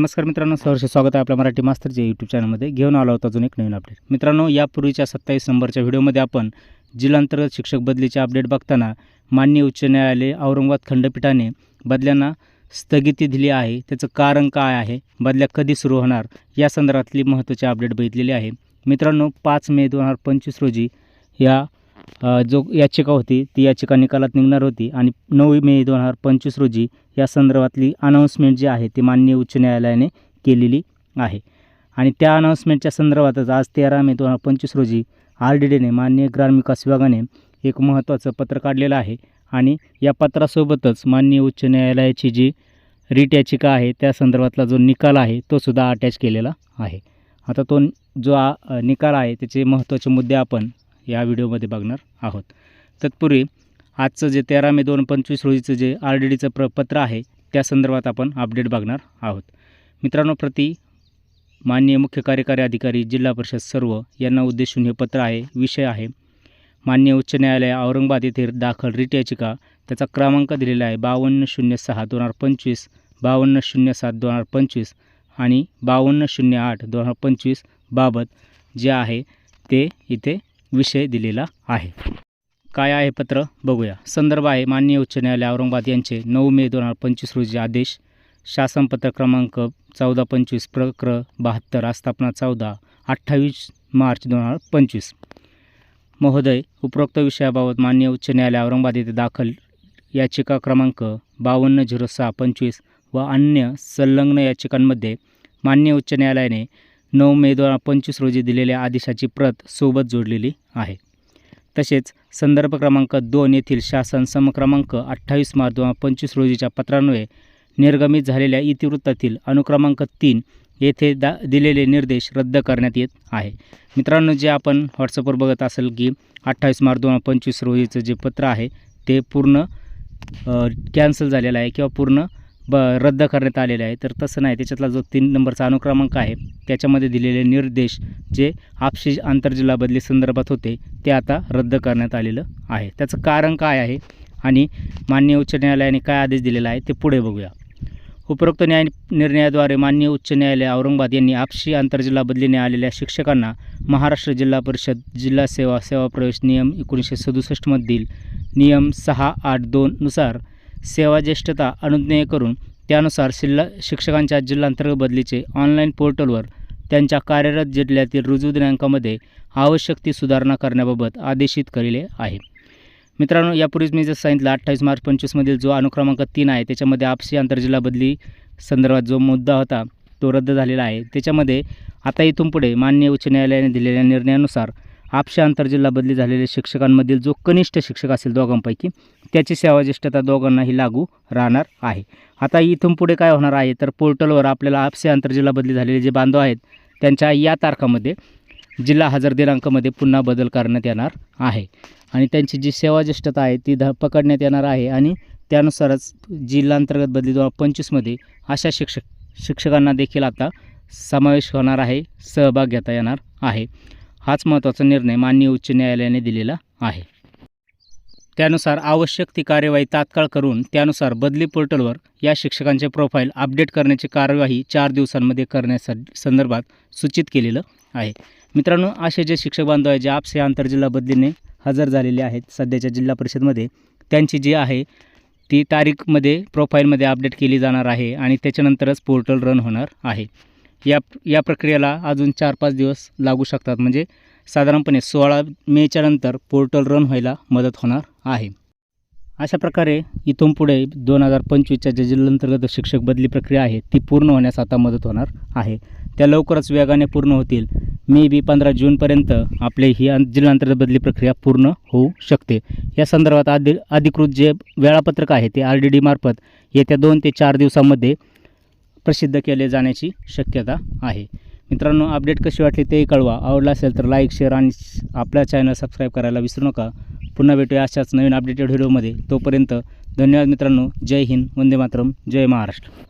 नमस्कार मित्रांनो सहर्ष स्वागत आहे आपल्या मराठी मास्तरच्या यूट्यूब चॅनलमध्ये घेऊन आलो होता अजून एक नवीन अपडेट मित्रांनो यापूर्वीच्या सत्तावीस नंबरच्या व्हिडिओमध्ये आपण जिल्हांतर्गत शिक्षक बदलीचे अपडेट बघताना मान्य उच्च न्यायालय औरंगाबाद खंडपीठाने बदल्यांना स्थगिती दिली आहे. त्याचं कारण काय आहे? बदल्या कधी सुरू होणार? या संदर्भातली महत्त्वाची अपडेट बघितलेली आहे. मित्रांनो पाच मे दोन हजार पंचवीस रोजी या जो याचिका होती ती याचिका निकालात निघणार होती आणि नऊ मे दोन हजार पंचवीस रोजी या संदर्भातली अनाऊन्समेंट जी आहे ती माननीय उच्च न्यायालयाने केलेली आहे. आणि त्या अनाऊन्समेंटच्या संदर्भातच आज तेरा मे दोन हजार पंचवीस रोजी आर डी डीने माननीय ग्रामविकास विभागाने एक महत्त्वाचं पत्र काढलेलं आहे आणि या पत्रासोबतच माननीय उच्च न्यायालयाची जी रीट याचिका आहे त्या संदर्भातला जो निकाल आहे तो सुद्धा अटॅच केलेला आहे. आता तो जो निकाल आहे त्याचे महत्त्वाचे मुद्दे आपण या व्हिडिओमध्ये बघणार आहोत. तत्पूर्वी आजचं जे तेरा मे दोन पंचवीस रोजीचं जे आर डी डीचं प्र पत्र आहे त्या संदर्भात आपण अपडेट बघणार आहोत. मित्रांनो प्रति माननीय मुख्य कार्यकारी अधिकारी जिल्हा परिषद सर्व यांना उद्देशून हे पत्र आहे विषय आहे. माननीय उच्च न्यायालय औरंगाबाद येथे दाखल रिट याचिका त्याचा क्रमांक दिलेला आहे बावन्न शून्य सहा दोन हजार पंचवीस बावन्न शून्य सात दोन हजार पंचवीस आणि बावन्न शून्य आठ दोन हजार पंचवीस बाबत जे आहे ते इथे विषय दिलेला आहे. काय आहे पत्र? बघूया. संदर्भ आहे. माननीय उच्च न्यायालय औरंगाबाद यांचे नऊ मे दोन हजार पंचवीस रोजी आदेश. शासनपत्र क्रमांक चौदा पंचवीस प्रक्र बहात्तर आस्थापना चौदा अठ्ठावीस मार्च दोन हजार पंचवीस. महोदय उपरोक्त विषयाबाबत माननीय उच्च न्यायालय औरंगाबाद येथे दाखल याचिका क्रमांक बावन्न झिरो सहा पंचवीस व अन्य संलग्न याचिकांमध्ये माननीय उच्च न्यायालयाने नऊ मे दोन हजार पंचवीस रोजी दिलेल्या आदेशाची प्रत सोबत जोडलेली आहे. तसेच संदर्भ क्रमांक दोन येथील शासन समक्रमांक अठ्ठावीस मार्च दोन हजार पंचवीस रोजीच्या पत्रान्वये निर्गमित झालेल्या इतिवृत्तातील अनुक्रमांक तीन येथे दा दिलेले निर्देश रद्द करण्यात येत आहे. मित्रांनो जे आपण व्हॉट्सअपवर बघत असेल की अठ्ठावीस मार्च दोन हजार पंचवीस रोजीचं जे पत्र आहे ते पूर्ण कॅन्सल झालेलं आहे किंवा पूर्ण ब रद्द करण्यात आलेलं आहे. तर तसं नाही. त्याच्यातला जो तीन नंबरचा अनुक्रमांक आहे त्याच्यामध्ये दिलेले निर्देश जे आपशी आंतरजिल्हा बदली संदर्भात होते ते आता रद्द करण्यात आलेलं आहे. त्याचं कारण काय आहे आणि माननीय उच्च न्यायालयाने काय आदेश दिलेला आहे ते पुढे बघूया. उपरोक्त न्याय निर्णयाद्वारे मान्य उच्च न्यायालय औरंगाबाद यांनी आपशी आंतरजिल्हा बदलीने आलेल्या शिक्षकांना महाराष्ट्र जिल्हा परिषद जिल्हा सेवा सेवा प्रवेश नियम एकोणीसशे सदुसष्टमधील नियम सहा आठ दोननुसार सेवा ज्येष्ठता अनुज्ञेय करून त्यानुसार शिल्ला शिक्षकांच्या जिल्हांतर्गत बदलीचे ऑनलाईन पोर्टलवर त्यांच्या कार्यरत जिल्ह्यातील रुजू दिनांकामध्ये आवश्यक ती सुधारणा करण्याबाबत आदेशित केलेले आहे. मित्रांनो यापूर्वीच मी जर सांगितलं अठ्ठावीस मार्च पंचवीसमधील जो अनुक्रमांक तीन आहे त्याच्यामध्ये आपसी आंतरजिल्हा बदली संदर्भात जो मुद्दा होता तो रद्द झालेला आहे. त्याच्यामध्ये आता इथून पुढे माननीय उच्च न्यायालयाने दिलेल्या निर्णयानुसार आपशा आंतरजिल्हा बदली झालेल्या शिक्षकांमधील जो कनिष्ठ शिक्षक असेल दोघांपैकी त्याची सेवाज्येष्ठता दोघांनाही लागू राहणार आहे. आता इथून पुढे काय होणार आहे? तर पोर्टलवर आपल्याला आपसे आंतरजिल्हा बदली झालेले जे बांधव आहेत त्यांच्या या तारखामध्ये जिल्हा हजर दिनांकामध्ये पुन्हा बदल करण्यात येणार आहे. आणि त्यांची जी सेवाज्येष्ठता आहे ती ध पकडण्यात येणार आहे. आणि त्यानुसारच जिल्हांतर्गत बदली दोन हजार पंचवीसमध्ये अशा शिक्षक शिक्षकांना देखील आता समावेश होणार आहे सहभाग घेता येणार आहे. हाच महत्त्वाचा निर्णय माननीय उच्च न्यायालयाने दिलेला आहे. त्यानुसार आवश्यक ती कार्यवाही तात्काळ करून त्यानुसार बदली पोर्टलवर या शिक्षकांचे प्रोफाईल अपडेट करण्याची कार्यवाही चार दिवसांमध्ये करण्यास संदर्भात सूचित केलेलं आहे. मित्रांनो असे जे शिक्षक बांधव आहे जे आपसे आंतरजिल्हा बदलीने हजर झालेले आहेत सध्याच्या जिल्हा परिषदमध्ये त्यांची जी आहे ती तारीखमध्ये प्रोफाईलमध्ये अपडेट केली जाणार आहे आणि त्याच्यानंतरच पोर्टल रन होणार आहे. या या प्रक्रियेला अजून चार पाच दिवस लागू शकतात. म्हणजे साधारणपणे सोळा मेच्या नंतर पोर्टल रन व्हायला मदत होणार आहे. अशा प्रकारे इथून पुढे दोन हजार पंचवीसच्या जे जिल्हांतर्गत शिक्षक बदली प्रक्रिया आहे ती पूर्ण होण्यास आता मदत होणार आहे. त्या लवकरच वेगाने पूर्ण होतील. मे बी पंधरा जूनपर्यंत आपले ही जिल्हांतर्गत बदली प्रक्रिया पूर्ण होऊ शकते. या संदर्भात आधि अधिकृत जे वेळापत्रक आहे ते आर डी डीमार्फत येत्या दोन ते चार दिवसामध्ये प्रसिद्ध केले जाण्याची शक्यता आहे. मित्रांनो अपडेट कशी वाटली तेही कळवा. आवडला असेल तर लाईक शेअर आणि आपला आपल्या चॅनल सबस्क्राईब करायला विसरू नका. पुन्हा भेटूया अशाच नवीन अपडेटेड व्हिडिओमध्ये तोपर्यंत धन्यवाद मित्रांनो. जय हिंद. वंदे मातरम. जय महाराष्ट्र.